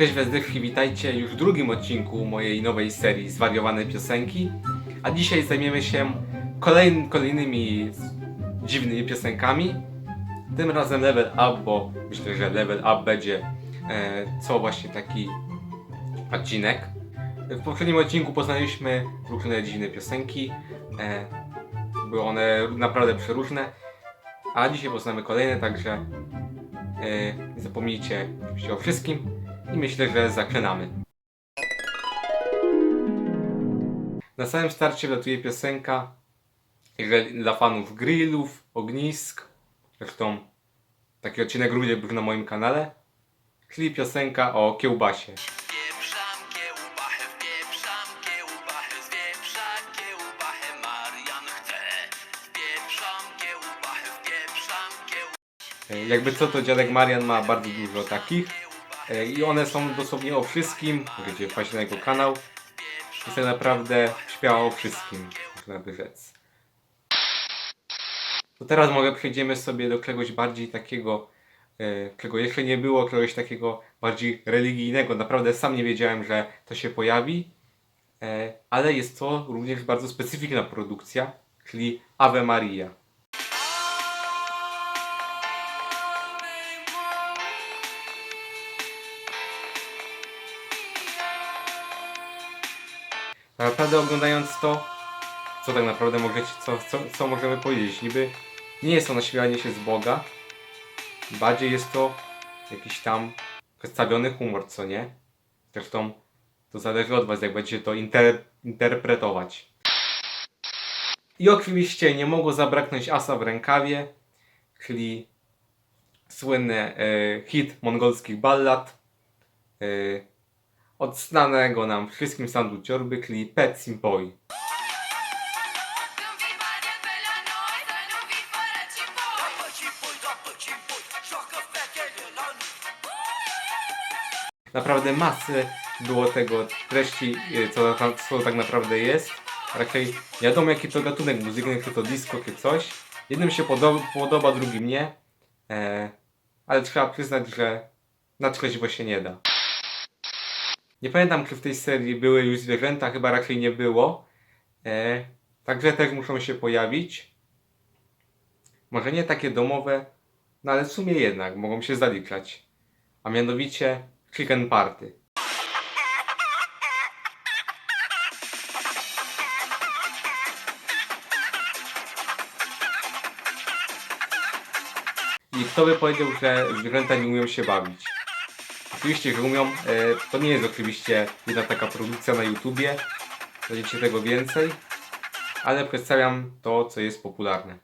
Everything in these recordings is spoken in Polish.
Cześć Wezdychy, witajcie już w drugim odcinku mojej nowej serii Zwariowane Piosenki. A dzisiaj zajmiemy się kolejn, kolejnymi dziwnymi piosenkami. Tym razem level up, bo myślę, że level up będzie e, co właśnie taki odcinek. W poprzednim odcinku poznaliśmy różne dziwne piosenki. E, były one naprawdę przeróżne. A dzisiaj poznamy kolejne, także e, nie zapomnijcie oczywiście o wszystkim i myślę, że zaczynamy. Na samym starcie wlatuje piosenka dla fanów grillów, ognisk, zresztą taki odcinek również był na moim kanale, czyli piosenka o kiełbasie. Jakby co, to dziadek Marian ma bardzo dużo takich i one są dosłownie o wszystkim, możecie wpaść na jego kanał tak naprawdę śpiewa o wszystkim, można by rzec. To teraz może przejdziemy sobie do czegoś bardziej takiego, e, czego jeszcze nie było, czegoś takiego bardziej religijnego. Naprawdę sam nie wiedziałem, że to się pojawi, e, ale jest to również bardzo specyficzna produkcja, czyli Ave Maria. Naprawdę oglądając to, co tak naprawdę możecie, co, co, co możemy powiedzieć? Niby nie jest to naśmiewanie się z Boga, bardziej jest to jakiś tam przedstawiony humor, co nie? Zresztą to zależy od Was, jak będziecie to inter, interpretować. I oczywiście nie mogło zabraknąć asa w rękawie, czyli słynny e, hit mongolskich ballad e, od znanego nam wszystkim soundu ciorby, czyli Pet Simpoi. Naprawdę masy było tego treści, y, co, co tak naprawdę jest. Raczej wiadomo jaki to gatunek muzyczny, czy to disco, czy coś. Jednym się podoba, podoba drugim nie. E, ale trzeba przyznać, że na trzeźwo się nie da. Nie pamiętam, czy w tej serii były już zwierzęta, chyba raczej nie było. E, także też muszą się pojawić. Może nie takie domowe, no ale w sumie jednak mogą się zaliczać. A mianowicie Chicken Party. I kto by powiedział, że zwierzęta nie umieją się bawić? Oczywiście, że umią. E, to nie jest oczywiście jedna taka produkcja na YouTubie. Będziecie tego więcej. Ale przedstawiam to, co jest popularne.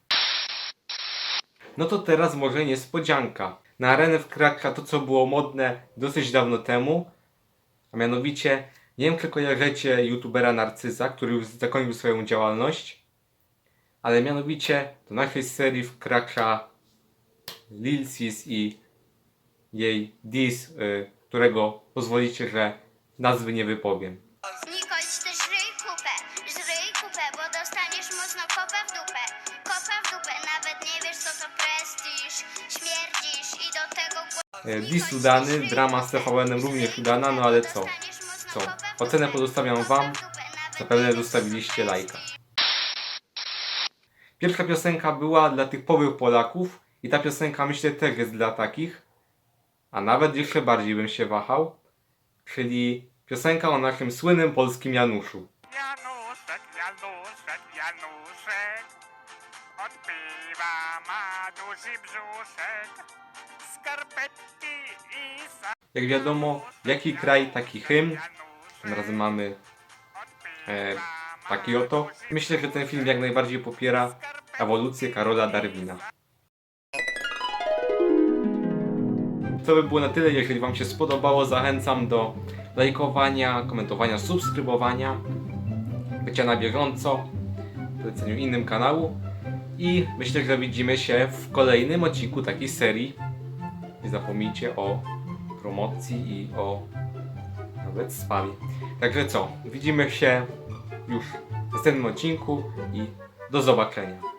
No to teraz może niespodzianka. Na arenę wkracza to, co było modne dosyć dawno temu, a mianowicie, nie wiem czy kojarzycie youtubera Narcyza, który już zakończył swoją działalność, ale mianowicie do naszej serii wkracza Lil Sis i jej Dis, y, którego pozwolicie, że nazwy nie wypowiem. Nikoś ty żryj kupę, żryj kupę, bo dostaniesz mocno kopę w dupę. Kopę w dupę, nawet nie wiesz co to prestiż. Śmierdzisz i do tego... E, Dis udany, drama z TVN-em również udana, no ale co? Co? Ocenę pozostawiam wam. Zapewne zostawiliście lajka. Pierwsza piosenka była dla typowych Polaków i ta piosenka myślę też jest dla takich, a nawet jeszcze bardziej bym się wahał, czyli piosenka o naszym słynnym polskim Januszu. Januszek, Januszek, Januszek ma duży brzuszek Skarpetki i sa... Jak wiadomo, jaki kraj, taki hymn. Tym razem mamy e, taki oto. Myślę, że ten film jak najbardziej popiera ewolucję Karola Darwina. To by było na tyle. Jeżeli Wam się spodobało, zachęcam do lajkowania, komentowania, subskrybowania, bycia na bieżąco, poleceniu innym kanału. I myślę, że widzimy się w kolejnym odcinku takiej serii. Nie zapomnijcie o promocji i o nawet spamie. Także co, widzimy się już w następnym odcinku i do zobaczenia.